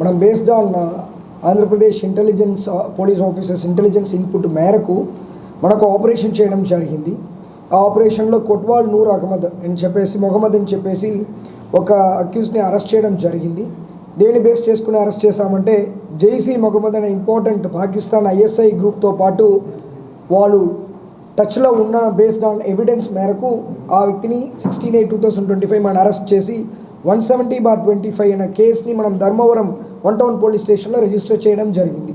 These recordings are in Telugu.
మనం based on Andhra Pradesh intelligence police officers intelligence input మేరకు మనకు ఆపరేషన్ చేయడం జరిగింది. ఆ ఆపరేషన్లో కొట్వాల్ నూర్ అహ్మద్ అని చెప్పేసి మొహమ్మద్ అని చెప్పేసి ఒక అక్యూస్ని అరెస్ట్ చేయడం జరిగింది. దేని బేస్ చేసుకుని అరెస్ట్ చేశామంటే జైసీ మొహమ్మద్ అనే ఇంపార్టెంట్ పాకిస్తాన్ ఐఎస్ఐ గ్రూప్తో పాటు వాళ్ళు టచ్లో ఉన్న బేస్డ్ ఆన్ ఎవిడెన్స్ మేరకు ఆ వ్యక్తిని sixteen eight two thousand twenty five మనం అరెస్ట్ చేసి one seventy bar twenty five అనే కేసుని మనం ధర్మవరం వన్ టౌన్ పోలీస్ స్టేషన్లో రిజిస్టర్ చేయడం జరిగింది.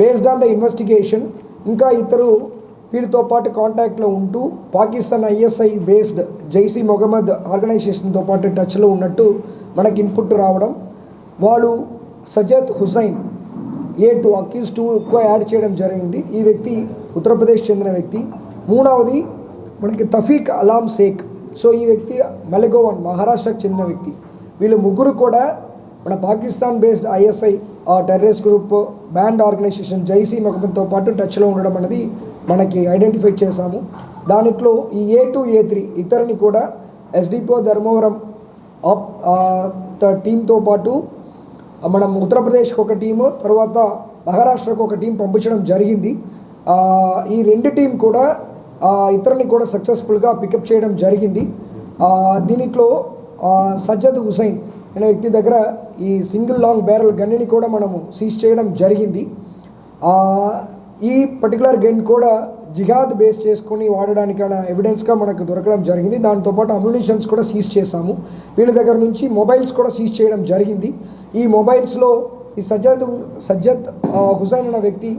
బేస్డ్ ఆన్ ద ఇన్వెస్టిగేషన్ ఇంకా ఇతరు వీరితో పాటు కాంటాక్ట్లో ఉంటూ పాకిస్తాన్ ఐఎస్ఐ బేస్డ్ జైసీ మొహమ్మద్ ఆర్గనైజేషన్తో పాటు టచ్లో ఉన్నట్టు మనకి ఇన్పుట్ రావడం వాళ్ళు Sajad Hussain A two accused two ఎక్కువ యాడ్ చేయడం జరిగింది. ఈ వ్యక్తి ఉత్తరప్రదేశ్ చెందిన వ్యక్తి. మూడవది మనకి తఫీక్ అలాం షేక్. సో ఈ వ్యక్తి మెలగోవన్ మహారాష్ట్రకు చెందిన వ్యక్తి. వీళ్ళు ముగ్గురు కూడా మన పాకిస్తాన్ బేస్డ్ ఐఎస్ఐ ఆ terrorist group band organization Jaish మొహమ్మద్తో పాటు టచ్లో ఉండడం అనేది మనకి ఐడెంటిఫై చేశాము. దాంట్లో ఈ ఏ టూ ఏ త్రీ ఇతరుని కూడా ఎస్డిపో ధర్మవరం ఆప్ టీంతో పాటు మనం ఉత్తరప్రదేశ్కి ఒక టీము తర్వాత మహారాష్ట్రకు ఒక టీం పంపించడం జరిగింది. ఈ రెండు టీం కూడా ఇతరుల్ని కూడా సక్సెస్ఫుల్గా పికప్ చేయడం జరిగింది. దీనిట్లో సజ్జద్ హుసైన్ అనే వ్యక్తి దగ్గర ఈ సింగిల్ లాంగ్ బ్యారల్ గన్నిని కూడా మనము సీజ్ చేయడం జరిగింది. ఈ పర్టికులర్ గన్ కూడా జిహాద్ బేస్ చేసుకొని వాడడానికైన ఎవిడెన్స్గా మనకు దొరకడం జరిగింది. దాంతోపాటు అమ్యునిషన్స్ కూడా సీజ్ చేశాము. వీళ్ళ దగ్గర నుంచి మొబైల్స్ కూడా సీజ్ చేయడం జరిగింది. ఈ మొబైల్స్లో ఈ సజ్జద్ సజ్జద్ హుసైన్ అనే వ్యక్తి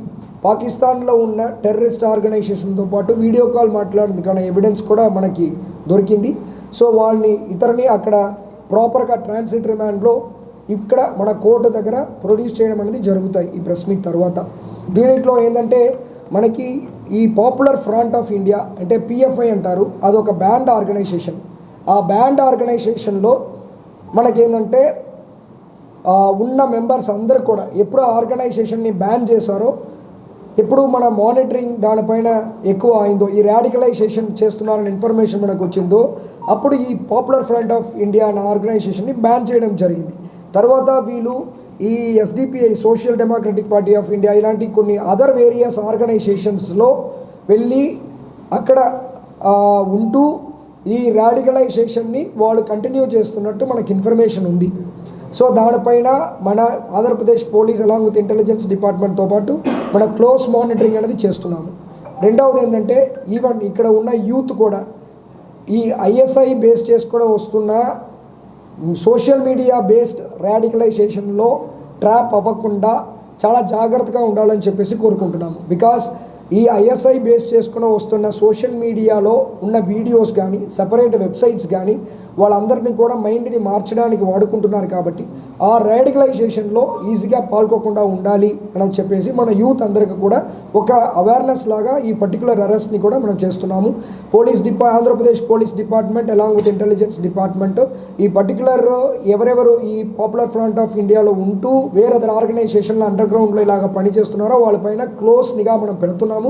పాకిస్తాన్లో ఉన్న టెర్రరిస్ట్ ఆర్గనైజేషన్తో పాటు వీడియో కాల్ మాట్లాడేందుకు కానీ ఎవిడెన్స్ కూడా మనకి దొరికింది. సో వాళ్ళని ఇతరుని అక్కడ ప్రాపర్గా ట్రాన్సిట్ రిమాండ్లో ఇక్కడ మన కోర్టు దగ్గర ప్రొడ్యూస్ చేయడం అనేది జరుగుతాయి ఈ ప్రెస్ మీట్ తర్వాత. దీనిలో ఏంటంటే మనకి ఈ పాపులర్ ఫ్రంట్ ఆఫ్ ఇండియా అంటే పిఎఫ్ఐ అంటారు అదొక బ్యాండ్ ఆర్గనైజేషన్ ఆ బ్యాండ్ ఆర్గనైజేషన్లో మనకేంటంటే ఉన్న మెంబర్స్ అందరు కూడా ఎప్పుడు ఆ ఆర్గనైజేషన్ని బ్యాన్ చేశారో ఎప్పుడు మన మానిటరింగ్ దానిపైన ఎక్కువ అయిందో ఈ రాడికలైజేషన్ చేస్తున్నారని ఇన్ఫర్మేషన్ మనకు వచ్చిందో అప్పుడు ఈ పాపులర్ ఫ్రంట్ ఆఫ్ ఇండియా అనే ఆర్గనైజేషన్ని బ్యాన్ చేయడం జరిగింది. తర్వాత వీళ్ళు ఈ SDPI social democratic party of India ఇలాంటి కొన్ని అదర్ వేరియస్ ఆర్గనైజేషన్స్లో వెళ్ళి అక్కడ ఉంటూ ఈ రాడికలైజేషన్ని వాళ్ళు కంటిన్యూ చేస్తున్నట్టు మనకి ఇన్ఫర్మేషన్ ఉంది. సో దానిపైన మన Andhra Pradesh police along with intelligence డిపార్ట్మెంట్తో పాటు మన క్లోజ్ మానిటరింగ్ అనేది చేస్తున్నాము. రెండవది ఏంటంటే ఈవెన్ ఇక్కడ ఉన్న యూత్ కూడా ఈ ఐఎస్ఐ బేస్ చేసుకుని వస్తున్న సోషల్ మీడియా బేస్డ్ రాడికలైజేషన్లో ట్రాప్ అవ్వకుండా చాలా జాగ్రత్తగా ఉండాలని చెప్పేసి కోరుకుంటున్నాము. బికాస్ ఈ ఐఎస్ఐ బేస్ చేసుకుని వస్తున్న సోషల్ మీడియాలో ఉన్న వీడియోస్ కానీ సపరేట్ వెబ్సైట్స్ కానీ వాళ్ళందరినీ కూడా మైండ్ని మార్చడానికి వాడుకుంటున్నారు కాబట్టి ఆ రాడికలైజేషన్లో ఈజీగా పాల్గొకుండా ఉండాలి అని చెప్పేసి మన యూత్ అందరికీ కూడా ఒక అవేర్నెస్ లాగా ఈ పర్టికులర్ అరెస్ట్ని కూడా మనం చేస్తున్నాము. Police డిపా Andhra Pradesh police department along with intelligence department ఈ పర్టికులర్ ఎవరెవరు ఈ పాపులర్ ఫ్రంట్ ఆఫ్ ఇండియాలో ఉంటూ వేరే ఆర్గనైజేషన్లో అండర్ గ్రౌండ్లో ఇలాగ పనిచేస్తున్నారో వాళ్ళపైన క్లోజ్ నిఘా మనం పెడుతున్నాము.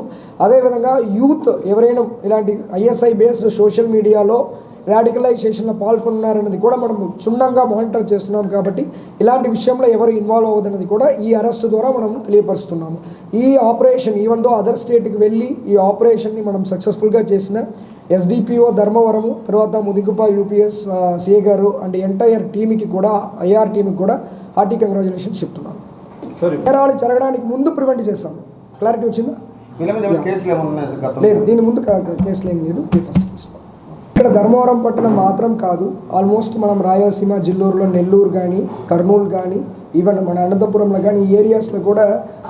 అదేవిధంగా యూత్ ఎవరైనా ఇలాంటి ఐఎస్ఐ బేస్డ్ సోషల్ మీడియాలో రాడికలైజేషన్లో పాల్గొన్నారన్నది కూడా మనం క్షుణ్ణంగా మానిటర్ చేస్తున్నాం కాబట్టి ఇలాంటి విషయంలో ఎవరు ఇన్వాల్వ్ అవ్వదన్నది కూడా ఈ అరెస్ట్ ద్వారా మనం తెలియపరుస్తున్నాము. ఈ ఆపరేషన్ ఈవెన్ దో అదర్ స్టేట్కి వెళ్ళి ఈ ఆపరేషన్ని మనం సక్సెస్ఫుల్గా చేసిన ఎస్డిపిఓ ధర్మవరము తర్వాత ముదిగుప యూపీఎస్ సిఏ గారు అండ్ ఎంటైర్ టీమ్కి కూడా ఐఆర్ టీమ్కి కూడా హార్టీ కంగ్రాచులేషన్స్ చెప్తున్నాను. సార్ నేరాలు జరగడానికి ముందు ప్రివెంట్ చేస్తాము క్లారిటీ వచ్చిందా? లేదు దీని ముందు కేసులు ఏం లేదు ఇది ఫస్ట్ కేసు ఇక్కడ ధర్మవరం పట్టణం మాత్రం కాదు ఆల్మోస్ట్ మనం రాయలసీమ జిల్లూరులో నెల్లూరు కానీ కర్నూలు కానీ ఈవెన్ మన అనంతపురంలో కానీ ఈ ఏరియాస్లో కూడా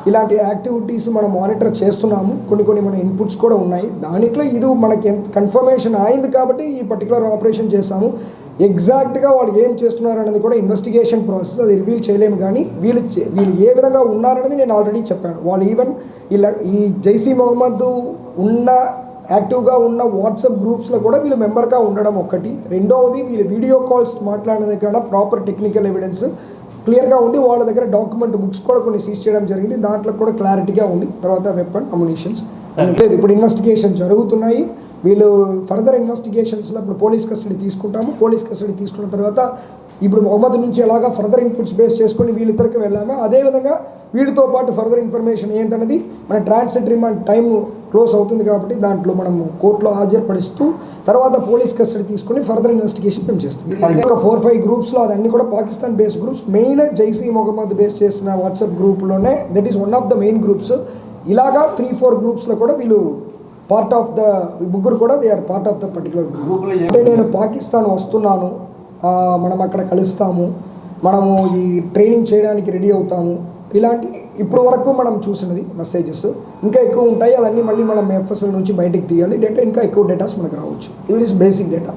ఇలాంటి యాక్టివిటీస్ మనం మానిటర్ చేస్తున్నాము. కొన్ని కొన్ని మన ఇన్పుట్స్ కూడా ఉన్నాయి. దాంట్లో ఇది మనకి ఎంత కన్ఫర్మేషన్ అయింది కాబట్టి ఈ పర్టికులర్ ఆపరేషన్ చేస్తాము ఎగ్జాక్ట్గా వాళ్ళు ఏం చేస్తున్నారు అనేది కూడా ఇన్వెస్టిగేషన్ ప్రాసెస్ అది రివీల్ చేయలేము కానీ వీళ్ళు వీళ్ళు ఏ విధంగా ఉన్నారనేది నేను ఆల్రెడీ చెప్పాను. వాళ్ళు ఈవెన్ ఇలా ఈ జైసీ మొహమ్మద్ ఉన్న యాక్టివ్గా ఉన్న వాట్సాప్ గ్రూప్స్లో కూడా వీళ్ళు మెంబర్గా ఉండడం ఒకటి రెండవది వీళ్ళు వీడియో కాల్స్ మాట్లాడేది కన్నా ప్రాపర్ టెక్నికల్ ఎవిడెన్స్ క్లియర్గా ఉంది. వాళ్ళ దగ్గర డాక్యుమెంట్ బుక్స్ కూడా కొన్ని సీజ్ చేయడం జరిగింది. దాంట్లో కూడా క్లారిటీగా ఉంది. తర్వాత వెపన్ అమ్యునిషన్స్. లేదు ఇప్పుడు ఇన్వెస్టిగేషన్ జరుగుతున్నాయి. వీళ్ళు ఫర్దర్ ఇన్వెస్టిగేషన్స్లో ఇప్పుడు పోలీస్ కస్టడీ తీసుకుంటాము. పోలీస్ కస్టడీ తీసుకున్న తర్వాత ఇప్పుడు మొహమ్మద్ నుంచి ఎలాగా ఫర్దర్ ఇన్పుట్స్ బేస్ చేసుకొని వీళ్ళిద్దరికి వెళ్ళామో? అదేవిధంగా వీళ్ళతో పాటు ఫర్దర్ ఇన్ఫర్మేషన్ ఏంటన్నది మన ట్రాన్సిట్ రిమాండ్ టైం క్లోజ్ అవుతుంది కాబట్టి దాంట్లో మనం కోర్టులో హాజరుపరుస్తూ తర్వాత పోలీస్ కస్టడీ తీసుకొని ఫర్దర్ ఇన్వెస్టిగేషన్ మేము చేస్తాం. ఒక ఫోర్ ఫైవ్ గ్రూప్స్లో అదన్నీ కూడా Pakistan based groups main Jaish Mohammed base చేసిన WhatsApp గ్రూప్లోనే that is one of the main groups ఇలాగా త్రీ ఫోర్ గ్రూప్స్లో కూడా వీళ్ళు పార్ట్ ఆఫ్ ద ముగ్గురు కూడా they are part of the particular group అంటే నేను పాకిస్తాన్ వస్తున్నాను. మనం అక్కడ కలుస్తాము. మనము ఈ ట్రైనింగ్ చేయడానికి రెడీ అవుతాము. ఇలాంటి ఇప్పుడు వరకు మనం చూసినది మెసేజెస్ ఇంకా ఎక్కువ ఉంటాయి అవన్నీ మళ్ళీ మనం ఎఫ్ఎస్ఎల్ నుంచి బయటకు తీయాలి. డేటా ఇంకా ఎక్కువ డేటాస్ మనకు రావచ్చు. It is basic data